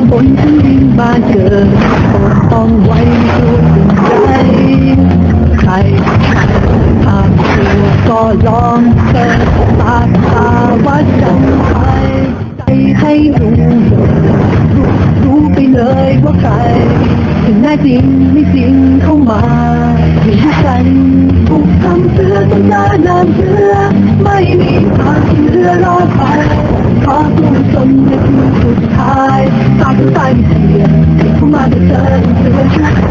ำร้ายคนดินบ้านเกิดต้องไว้ตัวใจใครทำตัวก็ลองเปิดตาตาวัดใจใจให้รู้รู้รู้ไปเลยว่าใครถึงแน่จริงไม่จริงเข้ามาอยู่กันถูกคำเตือนต้องนานนานเตือไม่มีทางเรือรอดไป Pag umabot sa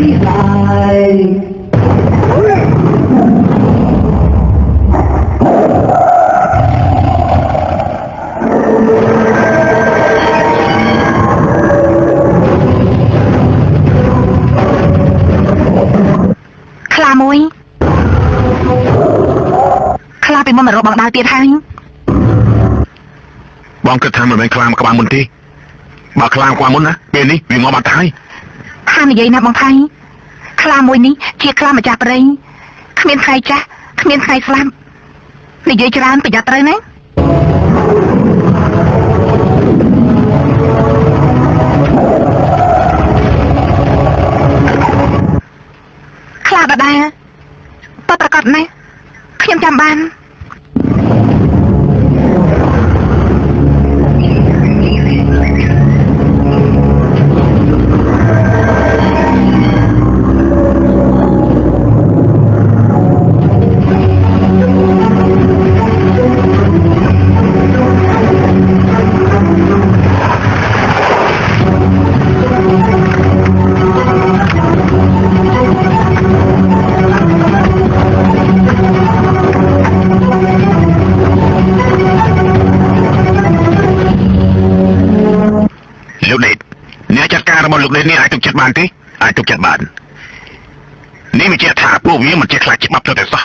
យដែរខ្លាមួយខ្លាពីមុនមករកបងដាវទៀតហើយបងគិតថាមិនមែនខ្លាមកក្បាលមុនទេបើខ្លាមកក្បាលមុនណាពេលនេះវាងាប់អត់ហើយ និយាយណាបងថៃខ្លាមួយនេះជាខ្លាម្ចាស់ព្រៃគ្មានថ្ងៃចាស់គ្មានថ្ងៃស្លាប់និយាយច្រើនប្រយ័ត្នត្រូវណាខ្លាដដែលតើប្រកាសណាស់ខ្ញុំចាំបាន អ្នកចាត់ការរបស់លោកដេតនេះអាចទុកចិត្តបានទេអាចទុកចិត្តបាននេះមិនជាថាពួកវាមិនជាខ្លាចច្បាប់ទៅតែសោះ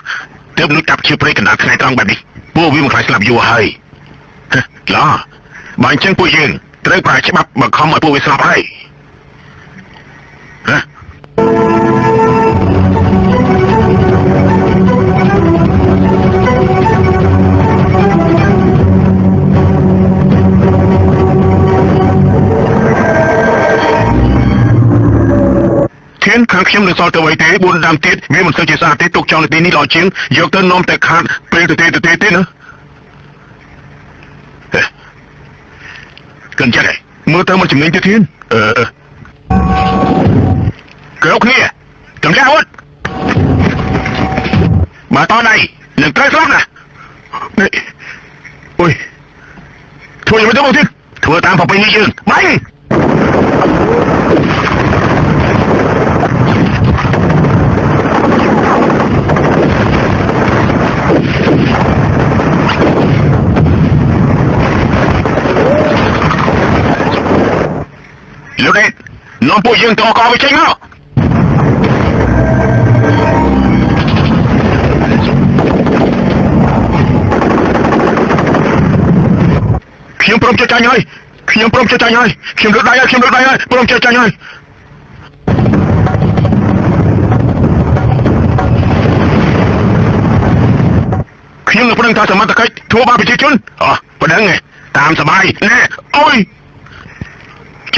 ទើបលួចកាប់ឈើព្រៃកណ្ដាលថ្ងៃត្រង់បែបនេះពួកវាមិនខ្លាចស្លាប់យូរហើយហ៎ឡោះបើអញ្ចឹងពួកយើងត្រូវប្រើច្បាប់បង្ខំឲ្យពួកវាស្លាប់ហើយ ធានខាងខ្ញុំនៅសល់ទៅអីទេ4ដាំទៀតវាមិនសូវជាស្អាតទេទុកចោលនៅទីនេះល្អជាងយកទៅនាំតែខាតពេលទៅទេទៅទេទេណាហេកិនចាស់មើលទៅមិនចំណេញទេធានអឺអឺគ្រប់គ្នាកំចាស់អត់មកតដៃនឹងត្រូវស្លាប់ណានេះអុយធ្វើយ៉ាងម៉េចទៅមកទៀតធ្វើតាមប្រពៃណីយើងបាញ់ លោកដេតនាំពួកយើងទៅអកវាចេញមកខ្ញុំព្រមចុះចាញ់ហើយខ្ញុំព្រមចុះចាញ់ហើយខ្ញុំលើកដៃហើយខ្ញុំលើកដៃហើយព្រមចុះចាញ់ហើយខ្ញុំនឹងប្រឹងថាសមត្ថកិច្ចធ្វើបាបប្រជាជនអោះប៉ណ្ដឹងឯងតាមសបាយណែអុយ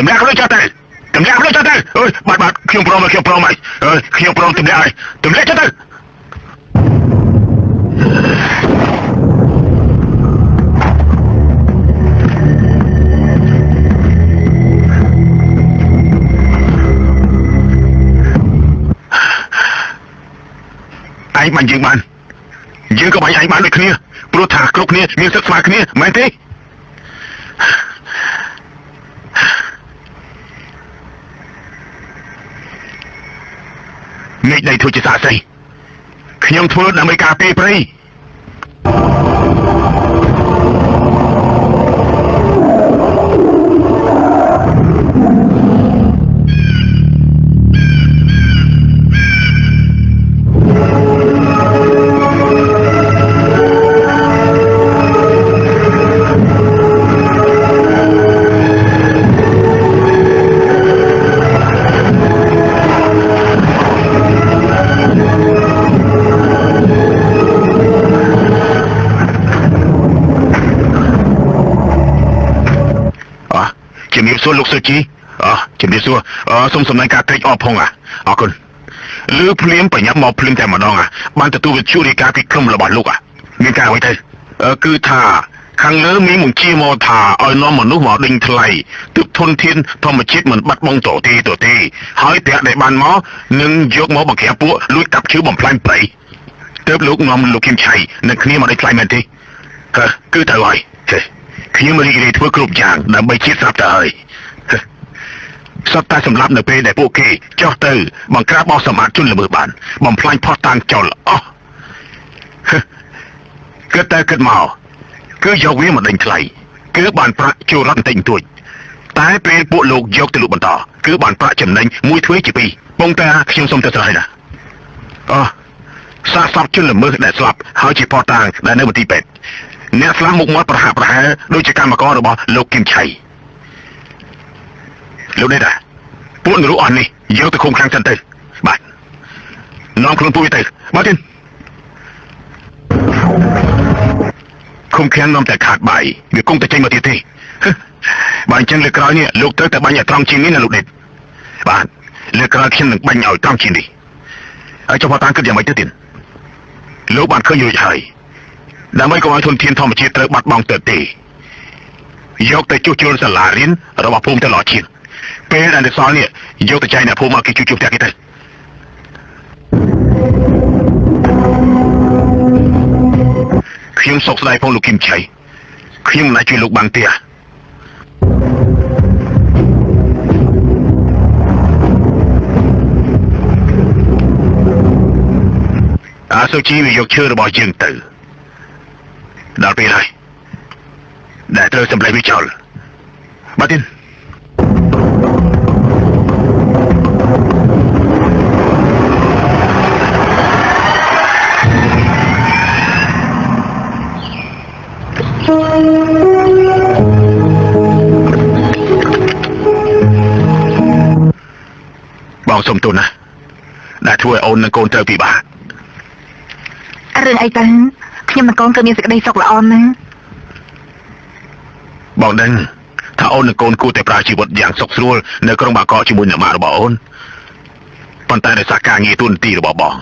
ទម្លាក់ខ្លួនចុះទៅទម្លាក់ខ្លួនចុះទៅអើយបាទបាទខ្ញុំព្រមហើយខ្ញុំព្រមហើយអើយខ្ញុំព្រមទម្លាក់ហើយទម្លាក់ចុះទៅឯងបានយើងបានយើងក៏បាញ់ឯងបានដូចគ្នាព្រោះថាគ្រប់គ្នាមានសិទ្ធិស្មើគ្នាមែនទេ មេឃដីធ្វើជាសាស្អីខ្ញុំធ្វើដើម្បីការពារព្រៃ ជំរាបសួរលោកសុជីអោះជំរាបសួរអឺសូមសម្ដែងការត្រេកអរផងអាអរគុណលឺភ្លាមបញ្ញាប់មកភ្លាមតែម្ដងអាបានទទួលវិទ្យុរាយការណ៍ពីក្រុមរបស់លោកអាមានការអ្វីទៅអឺគឺថាខាងលើមានបញ្ជាមកថាឲ្យនាំមនុស្សមកដេញថ្លៃទើបធនធានធម្មជាតិមិនបាត់បង់ទៅទេទៅទេហើយប្រាក់ដែលបានមកនឹងយកមកបង្ក្រាបពួកលួចកាប់ឈើបំផ្លាញព្រៃទើបលោកនាំលោកគឹមឆៃនឹងគ្នាមកដេញថ្លៃមែនទេហឺគឺទៅហើយហេ ខ្ញុំរីករាយធ្វើគ្រប់យ៉ាងដើម្បីជាតិស្រាប់ទៅហើយហឹម សត្វតែសម្រាប់នៅពេលដែលពួកគេចោះទៅបង្ក្រាបបោះសម្បត្តិជនល្មើសបាន បំផ្លាញផោះតាំងចោលអស់ហឹមគិតតែគិតមកគឺយកវាមកដេញថ្លៃគឺបានប្រាក់ចូលរដ្ឋបន្តិចបន្តួចតែពេលពួកលោកយកទៅលក់បន្តគឺបានប្រាក់ចំណេញមួយទ្វេជាពីរពងតែខ្ញុំសុំទៅស្រ័យណាអោះសាកសពជនល្មើសដែលស្លាប់ហើយជាផោះតាំងដែលនៅមន្ទីរពេទ្យអ្នកស្លាប់មុខមាត់ប្រហាក់ប្រហែលដូចជាកម្មកររបស់លោកគឹមឆៃ លោកនេះដែរពួកនរុអស់នេះយកទៅឃុំខាំងសិនទៅបាទនាំខ្លួនពួកវាទៅមកទៀតឃុំខាំងនាំតែខាតបាយវាគង់តែចេញមកទៀតទេហឹមបើអញ្ចឹងលើកក្រោយនេះលោកទៅតែបាញ់ឲ្យត្រង់ជាងនេះណាលោកនេះបាទលើកក្រោយខ្ញុំនឹងបាញ់ឲ្យត្រង់ជាងនេះហើយចុះផតាំងគិតយ៉ាងម៉េចទៅទៀតលោកបានឃើញរួចហើយ ដើម្បីកុំឲ្យធនធានធម្មជាតិត្រូវបាត់បង់ទៅទេយកទៅជួសជុលសាលារៀនរបស់ភូមិទៅល្អជាង ពេលដែលនៅសល់នេះយកទៅចែកអ្នកភូមិមកគេជួសជុលផ្ទះគេទៅខ្ញុំសោកស្ដាយផងលោកគឹមឆៃខ្ញុំមិនអាចជួយលោកបានទេអាអាសុជីវាយកឈើរបស់យើងទៅដល់ពេលហើយដែលត្រូវសម្លេចវាចោលបាទទៀ តបងសុំទោសណាដែលធ្វើឲ្យអូននិងកូនត្រូវពិបាក រឿងអីទៅខ្ញុំនិងកូនគឺមានសេចក្តីសុខល្អណាស់ បងដឹងថាអូននិងកូនគួរតែប្រើជីវិតយ៉ាងសុខស្រួលនៅក្រុងបាកកជាមួយអ្នកម៉ាក់របស់អូនប៉ុន្តែដោយសារការងារទូនទីរបស់បង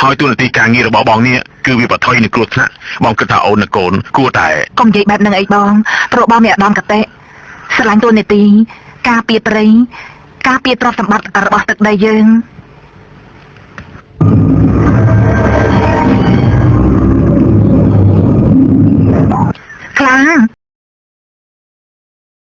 ហើយទូនទីការងាររបស់បងនេះគឺវាបថុយនឹងគ្រោះថ្នាក់បងគិតថាអូននិងកូនគួរតែ កុំនិយាយបែបហ្នឹងអីបងព្រោះបងមានអារម្មណ៍កតេស្រឡាញ់តួនាទីការពារព្រៃ ការពារទ្រព្យសម្បត្តិរបស់ទឹកដីយើងខ្លាំង